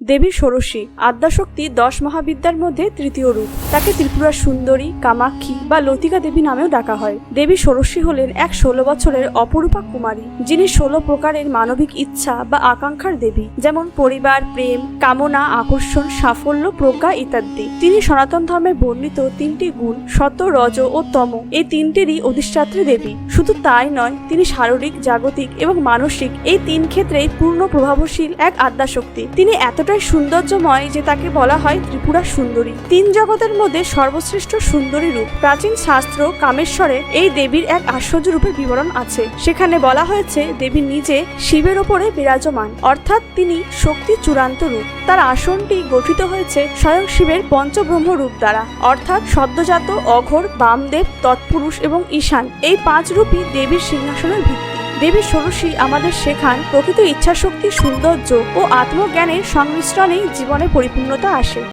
দেবী ষোড়শী, আদ্যাশক্তি দশ মহাবিদ্যার মধ্যে তৃতীয় রূপ। তাকে ত্রিপুরা সুন্দরী, কামাক্ষী বা লতিকা দেবী নামেও ডাকা হয়। দেবী ষোড়শী হলেন এক ষোলো বছরের অপরূপা কুমারী, যিনি ষোলো প্রকারের মানবিক ইচ্ছা বা আকাঙ্ক্ষার দেবী, যেমন পরিবার, প্রেম, কামনা, আকর্ষণ, সাফল্য, প্রজ্ঞা ইত্যাদি। তিনি সনাতন ধর্মে বর্ণিত তিনটি গুণ সত রজ ও তম। এই তিনটিরই অধিষ্ঠাত্রী দেবী। শুধু তাই নয়, তিনি শারীরিক, জাগতিক এবং মানসিক এই তিন ক্ষেত্রেই পূর্ণ প্রভাবশীল এক আদ্যাশক্তি। তিনি এতটাই সৌন্দর্যময় যে তাকে বলা হয় ত্রিপুরা সুন্দরী। তিন জগতের মধ্যে সর্বশ্রেষ্ঠ সুন্দরী রূপ। প্রাচীন শাস্ত্র কামেশ্বরে এই দেবীর এক আশ্চর্য রূপে বিবরণ আছে। সেখানে বলা হয়েছে, দেবী নিজে শিবের ওপরে বিরাজমান, অর্থাৎ তিনি শক্তি চূড়ান্ত রূপ। তার আসনটি গঠিত হয়েছে স্বয়ং শিবের পঞ্চব্রহ্ম রূপ দ্বারা, অর্থাৎ সদ্যজাত অঘোর, বামদেব, তৎপুরুষ এবং ঈশান। এই পাঁচ রূপই দেবীর সিংহাসনের ভিত্তি। দেবী ষোড়শী আমাদের শেখান প্রকৃত ইচ্ছাশক্তি সৌন্দর্য ও আত্মজ্ঞানের সংমিশ্রণেই জীবনে পরিপূর্ণতা আসে।